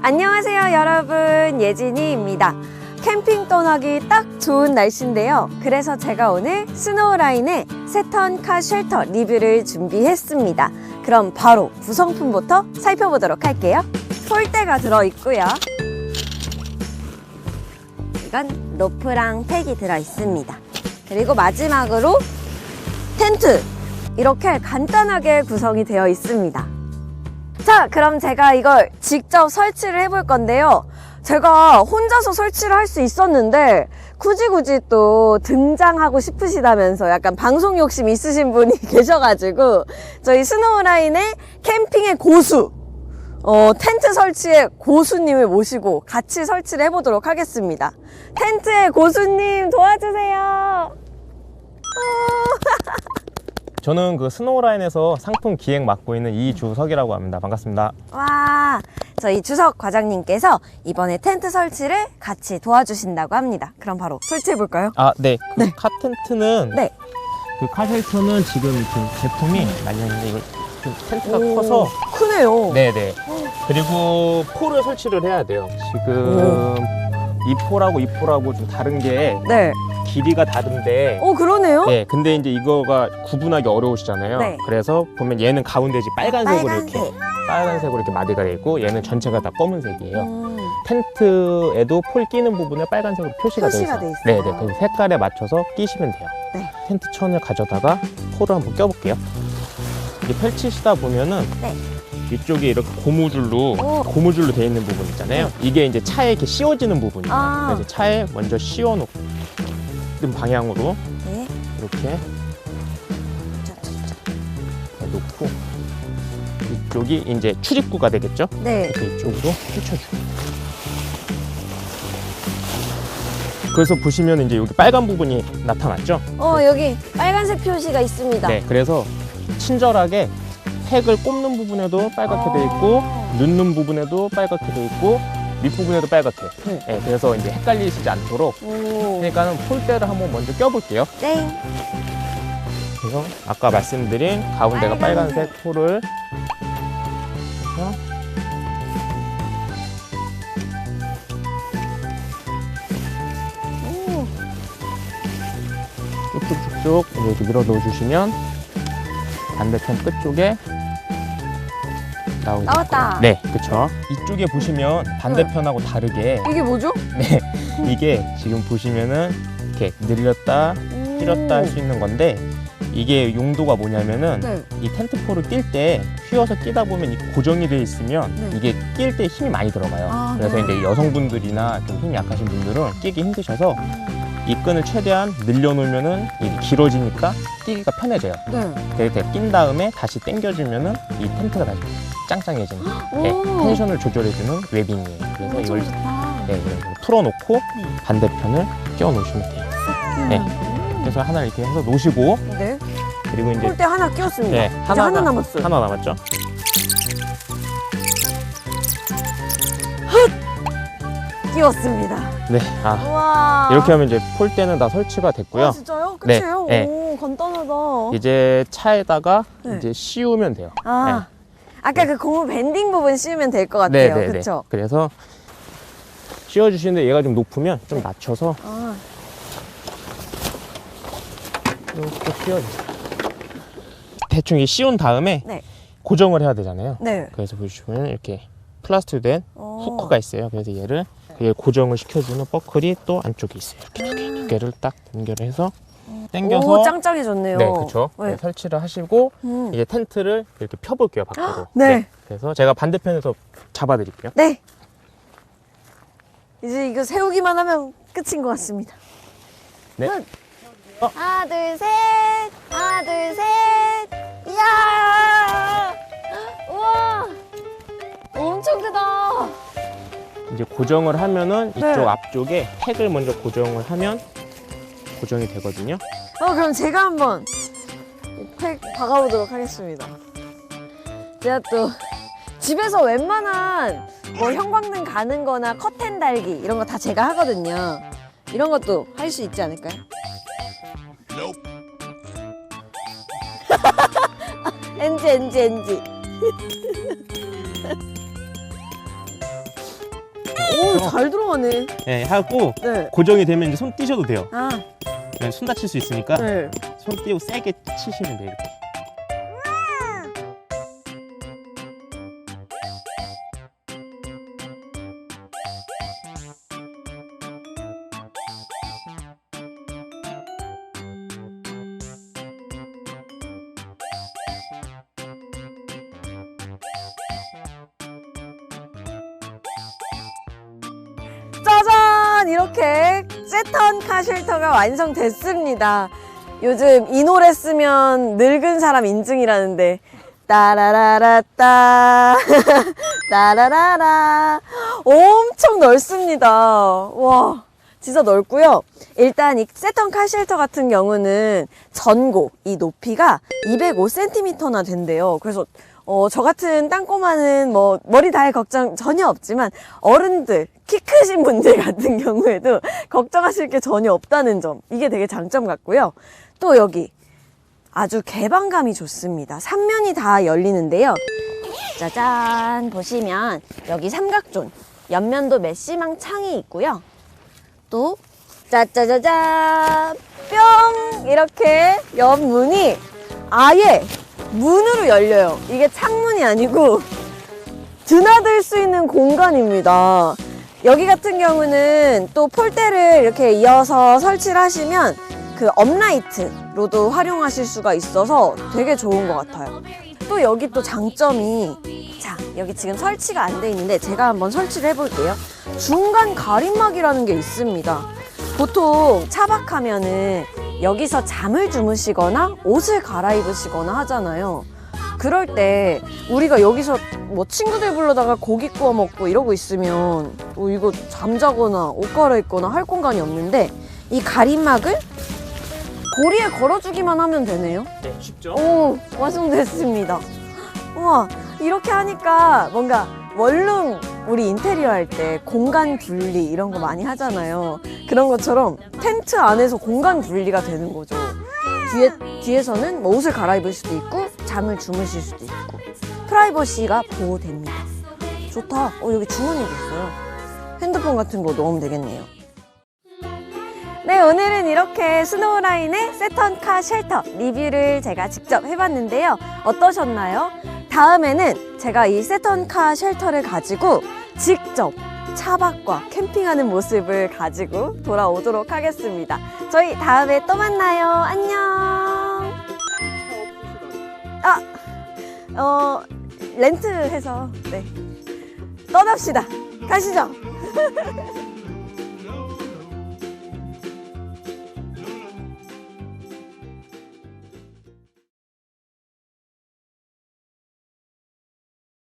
안녕하세요 여러분. 예진이입니다. 캠핑 떠나기 딱 좋은 날씨인데요. 그래서 제가 오늘 스노우라인의 세턴카 쉘터 리뷰를 준비했습니다. 그럼 바로 구성품부터 살펴보도록 할게요. 폴대가 들어있고요. 이건 로프랑 팩이 들어있습니다. 그리고 마지막으로 텐트. 이렇게 간단하게 구성이 되어 있습니다 자, 그럼 제가 이걸 직접 설치를 해볼 건데요. 제가 혼자서 설치를 할 수 있었는데 굳이 굳이 또 등장하고 싶으시다면서 약간 방송 욕심 있으신 분이 계셔가지고 저희 스노우라인의 캠핑의 고수 어, 텐트 설치의 고수님을 모시고 같이 설치를 해보도록 하겠습니다. 텐트의 고수님 도와주세요. 저는 그 스노우라인에서 상품 기획 맡고 있는 이주석이라고 합니다. 반갑습니다. 와, 저희 주석 과장님께서 이번에 텐트 설치를 같이 도와주신다고 합니다. 그럼 바로 설치해 볼까요? 아, 네. 그 네. 카텐트는 네. 그 카쉘터는 지금 그 제품이 말렸는데 이거 좀 텐트가 커서 크네요. 네, 네. 그리고 포를 설치를 해야 돼요. 지금 이 포라고 이 포라고 좀 다른 게 네. 길이가 다른데 오, 그러네요. 네, 근데 이제 이거가 구분하기 어려우시잖아요. 네. 그래서 보면 얘는 가운데 지 빨간색으로 이렇게 빨간색. 빨간색으로 이렇게 마디가 되어 있고 얘는 전체가 다 검은색이에요. 음, 텐트에도 폴 끼는 부분에 빨간색으로 표시가, 표시가 되어 돼 있어요. 있어요. 네, 네. 그 색깔에 맞춰서 끼시면 돼요. 네. 텐트 천을 가져다가 폴을 한번 껴볼게요. 이게 펼치시다 보면은 네. 이쪽에 이렇게 고무줄로 오. 고무줄로 되어 있는 부분 있잖아요. 이게 이제 차에 이렇게 씌워지는 부분이에요. 아. 그래서 차에 먼저 씌워놓고 방향으로 네. 이렇게 자. 놓고 이쪽이 이제 출입구가 되겠죠? 네. 이쪽으로 펼쳐주고. 그래서 보시면 이제 여기 빨간 부분이 나타났죠? 어, 여기 빨간색 표시가 있습니다. 네, 그래서 친절하게 팩을 꼽는 부분에도 빨갛게 돼 있고 아. 넣는 부분에도 빨갛게 돼 있고 밑부분에도 빨갛게. 네. 네, 그래서 이제 헷갈리시지 않도록 오. 그러니까는 폴대를 한번 먼저 껴볼게요. 땡. 그래서 아까 말씀드린 가운데가 빨간색. 빨간색 폴을 해서 오. 쭉쭉쭉쭉 이렇게 밀어 넣어주시면 반대편 끝쪽에 나오죠. 나왔다. 네, 그쵸. 이쪽에 보시면 반대편하고 다르게 이게 뭐죠? 네, 이게 지금 보시면은 이렇게 늘렸다 줄였다 할 수 있는 건데 이게 용도가 뭐냐면은 네. 이 텐트포를 낄 때 휘어서 끼다 보면 이 고정이 돼 있으면 네. 이게 낄 때 힘이 많이 들어가요. 아, 그래서 네. 이제 여성분들이나 좀 힘이 약하신 분들은 끼기 힘드셔서 이 끈을 최대한 늘려놓으면은 이게 길어지니까 끼기가 편해져요. 네. 이렇게 낀 다음에 다시 당겨주면은 이 텐트가 다시 짱짱해지는 네, 오. 텐션을 조절해주는 웨빙이에요. 그래서 오, 이걸. 네, 풀어놓고 반대편을 끼워 놓으시면 돼요. 네. 음. 그래서 하나 이렇게 해서 놓으시고 네. 그리고 이제 폴대 하나 끼웠습니다. 네, 하나 하나가- 남았어요. 하나 남았죠. 끼웠습니다. 네, 아 우와. 이렇게 하면 이제 폴대는 다 설치가 됐고요. 아, 진짜요? 네, 끝이에요? 네. 오, 간단하다. 이제 차에다가 네. 이제 씌우면 돼요. 아, 아까 그 고무 밴딩 부분 씌우면 될 것 같아요. 그렇죠? 그래서 씌워주시는데 얘가 좀 높으면 좀 낮춰서 아, 이렇게 씌워주세요. 대충 이 씌운 다음에 네. 고정을 해야 되잖아요. 네. 그래서 보시면 이렇게 플라스틱 된 어. 후크가 있어요. 그래서 얘를 얘 고정을 시켜주는 버클이 또 안쪽에 있어요. 이렇게 두 개, 두 개를 딱 연결해서 당겨서 오, 짱짱해졌네요. 네, 그렇죠. 네. 설치를 하시고 음. 이제 텐트를 이렇게 펴볼게요 밖으로. 네. 그래서 제가 반대편에서 잡아드릴게요. 네. 이제 이거 세우기만 하면 끝인 것 같습니다. 네. 끝. 어. 하나, 둘, 셋. 하나, 둘, 셋. 이야! 우와! 엄청 크다. 이제 고정을 하면은 이쪽 네. 앞쪽에 팩을 먼저 고정을 하면 고정이 되거든요. 어, 그럼 제가 한번 팩 박아보도록 하겠습니다. 제가 또 집에서 웬만한 뭐 형광등 가는 거나 커튼 달기 이런 거 다 제가 하거든요. 이런 것도 할 수 있지 않을까요? NG, NG, NG. 오, 잘 들어가네. 예, 하고 네. 고정이 되면 이제 손 띄셔도 돼요. 아, 네, 손 다칠 수 있으니까 네. 손 띄고 세게 치시면 돼요. 이렇게. 짜잔! 이렇게 세턴 카쉘터가 완성됐습니다. 요즘 이 노래 쓰면 늙은 사람 인증이라는데 따라라라따 따라라라 엄청 넓습니다. 와 진짜 넓고요. 일단 이 세턴 카쉘터 같은 경우는 전고 이 높이가 205cm나 된대요. 그래서 어, 저 같은 땅꼬마는 뭐 머리 달 걱정 전혀 없지만 어른들 키 크신 분들 같은 경우에도 걱정하실 게 전혀 없다는 점 이게 되게 장점 같고요. 또 여기 아주 개방감이 좋습니다. 삼면이 다 열리는데요. 짜잔 보시면 여기 삼각존 옆면도 메시망 창이 있고요. 또 짜짜자잔 뿅 이렇게 옆문이 아예 문으로 열려요. 이게 창문이 아니고 드나들 수 있는 공간입니다. 여기 같은 경우는 또 폴대를 이렇게 이어서 설치를 하시면 그 업라이트로도 활용하실 수가 있어서 되게 좋은 것 같아요. 또 여기 또 장점이 자 여기 지금 설치가 안 돼 있는데 제가 한번 설치를 해볼게요. 중간 가림막이라는 게 있습니다. 보통 차박하면은 여기서 잠을 주무시거나 옷을 갈아입으시거나 하잖아요. 그럴 때 우리가 여기서 뭐 친구들 불러다가 고기 구워 먹고 이러고 있으면 뭐 이거 잠자거나 옷 갈아입거나 할 공간이 없는데 이 가림막을 고리에 걸어주기만 하면 되네요. 네, 쉽죠? 오, 완성됐습니다. 우와, 이렇게 하니까 뭔가 원룸 우리 인테리어 할 때 공간 분리 이런 거 많이 하잖아요. 그런 것처럼 텐트 안에서 공간 분리가 되는 거죠. 뒤에, 뒤에서는 뭐 옷을 갈아입을 수도 있고 잠을 주무실 수도 있고 프라이버시가 보호됩니다. 좋다. 어, 여기 주머니도 있어요. 핸드폰 같은 거 넣으면 되겠네요. 네, 오늘은 이렇게 스노우라인의 세턴카 쉘터 리뷰를 제가 직접 해봤는데요. 어떠셨나요? 다음에는 제가 이 세턴카 쉘터를 가지고 직접 차박과 캠핑하는 모습을 가지고 돌아오도록 하겠습니다. 저희 다음에 또 만나요. 안녕. 아, 어, 렌트해서, 네. 떠납시다. 가시죠.